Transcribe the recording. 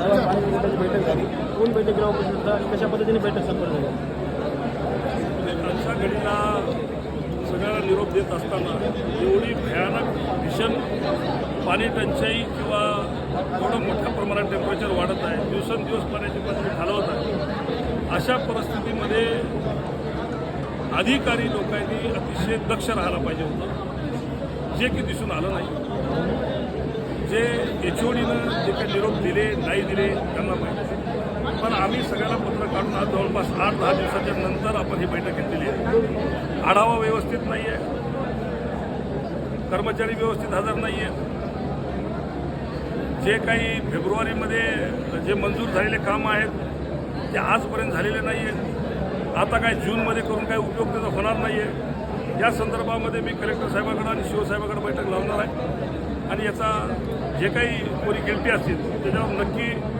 पाणी बैठक झाली कोण उपस्थित कशा पद्धतीने बैठक संपन्न झाली घडीला सगळ्यांना निरोप देत असताना एवढी भयानक भीषण पाणी टंचाई किंवा एवढं मोठ्या प्रमाणात टेम्परेचर वाढत आहे दिवसेंदिवस पाण्याची पातळी खालवत आहे. अशा परिस्थितीमध्ये अधिकारी लोकांनी अतिशय दक्ष राहायला पाहिजे होतं. जे की दिसून आलं नाही. एचओडीनं एच ओ जे काही निरोप दिले नाही दिले त्यांना माहिती पण आम्ही सगळ्यांना पत्र काढून आज जवळपास आठ दहा दिवसाच्या नंतर आपण ही बैठक घेतलेली आहे. आढावा व्यवस्थित नाही आहे कर्मचारी व्यवस्थित हजर नाही आहे जे काही फेब्रुवारीमध्ये जे मंजूर झालेले कामं आहेत ते आजपर्यंत झालेले नाही आहेत आता काय जूनमध्ये करून काही उपयोग त्याचा होणार नाही आहे या संदर्भामध्ये मी कलेक्टर साहेबाकडे आणि शिवसाहेबाकडे बैठक लावली आणि याचा जे काही कोणी गिल्टी असतील त्याच्यावर नक्की